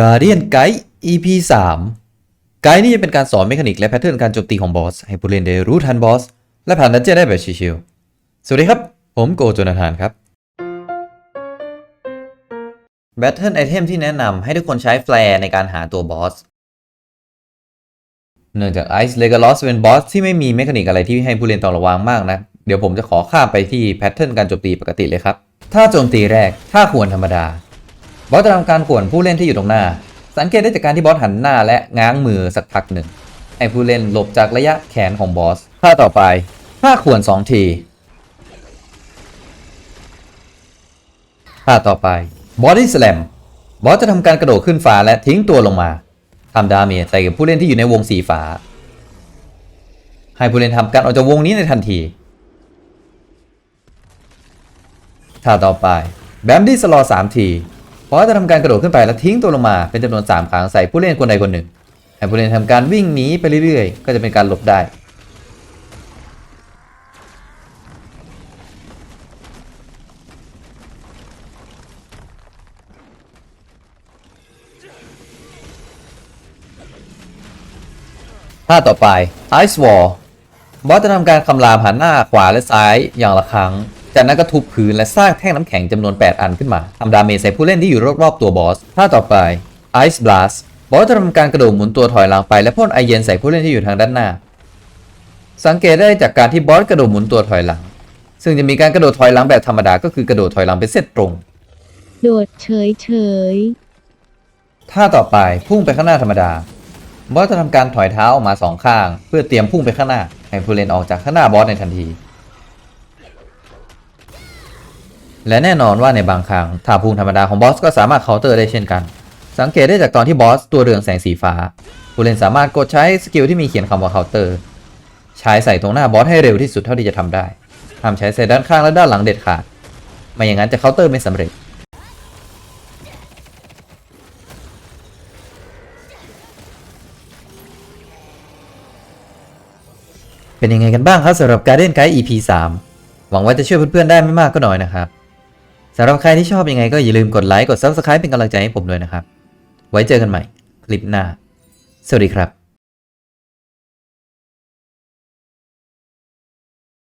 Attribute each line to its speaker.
Speaker 1: Guardian Guide EP 3 ไกด์นี่จะเป็นการสอนเมคานิกและแพทเทิร์นการโจมตีของบอส ให้ผู้เล่นได้รู้ทันบอส และผ่านดันเจี้ยนได้แบบชิวๆสวัสดีครับ ผมโกโจนาธานครับ Battle Item ที่แนะนำให้ทุกคนใช้แฟลร์ในการหาตัวบอส เนื่องจาก Ice Legolas เป็นบอสที่ไม่มีเมคานิกอะไรที่ให้ผู้เล่นต้องระวังมากนะ เดี๋ยวผมจะขอข้ามไปที่แพทเทิร์นการโจมตีปกติเลยครับ ถ้าโจมตีแรก ถ้าควรธรรมดา บอสจะทำการข่วนผู้เล่นที่อยู่ตรงหน้า สังเกตได้จากการที่บอสหันหน้าและง้างมือสักพักหนึ่งให้ผู้เล่นหลบจากระยะแขนของบอสท่าต่อไปท่าข่วน 2 ทีท่าต่อไปบอดี้สแลมบอสจะทำการกระโดดขึ้นฟ้าและทิ้งตัวลงมาทำดาเมจใส่กับผู้เล่นที่อยู่ในวงสีฟ้า ให้ผู้เล่นทำการออกจากวงนี้ในทันทีท่าต่อไปแบมดี้สลอสามที เพราจะทำการกระโดดขึ้นไปแล้วทิ้งตัวลงมาเป็นจำนวน 3 ครั้งใส่ผู้เล่นคนใดคนหนึ่งให้ผู้เล่นทำการวิ่งหนีไปเรื่อยๆ ก็จะเป็นการหลบได้ ท่าต่อไป Ice Wall บอสจะทำการคำรามหันหน้าขวาและซ้ายอย่างละครั้ง จากนั้นก็ทุบพื้นและสร้างแท่งน้ำแข็งจำนวน 8 อันขึ้นมาทำดาเมจใส่ผู้เล่นที่อยู่รอบๆตัวบอสท่าต่อไป Ice Blast บอสจะทำการกระโดดหมุนตัวถอยหลังไปและพ่นไอเย็นใส่ผู้เล่นที่อยู่ทางด้านหน้า สังเกตได้จากการที่บอสกระโดดหมุนตัวถอยหลัง ซึ่งจะมีการกระโดดถอยหลังแบบธรรมดาก็คือกระโดดถอยหลังเป็นเส้นตรง
Speaker 2: โดดเฉยเฉย
Speaker 1: ท่าต่อไปพุ่งไปข้างหน้าธรรมดา บอสจะทำการถอยเท้าออกมาสองข้าง เพื่อเตรียมพุ่งไปข้างหน้าให้ผู้เล่นออกจากข้างหน้าบอสในทันที และแน่นอนว่าในบางครั้งท่าพุงธรรมดาของบอสก็สามารถเคาน์เตอร์ได้เช่นกัน สังเกตได้จากตอนที่บอสตัวเรืองแสงสีฟ้า ผู้เล่นสามารถกดใช้สกิลที่มีเขียนคำว่าเคาน์เตอร์ใช้ใส่ตรงหน้าบอสให้เร็วที่สุดเท่าที่จะทำได้ห้ามใช้ใส่ด้านข้างและด้านหลังเด็ดขาด ไม่อย่างนั้นจะเคาน์เตอร์ไม่สำเร็จเป็นยังไงกันบ้างครับสำหรับ Garden Guide EP 3 หวังว่าจะช่วยเพื่อนๆได้ไม่มากก็น้อยนะครับ สำหรับใครที่ชอบยังไงก็อย่าลืมกดไลค์กด Subscribe เป็นกำลังใจให้ผมด้วยนะครับ ไว้เจอกันใหม่ คลิปหน้า สวัสดีครับ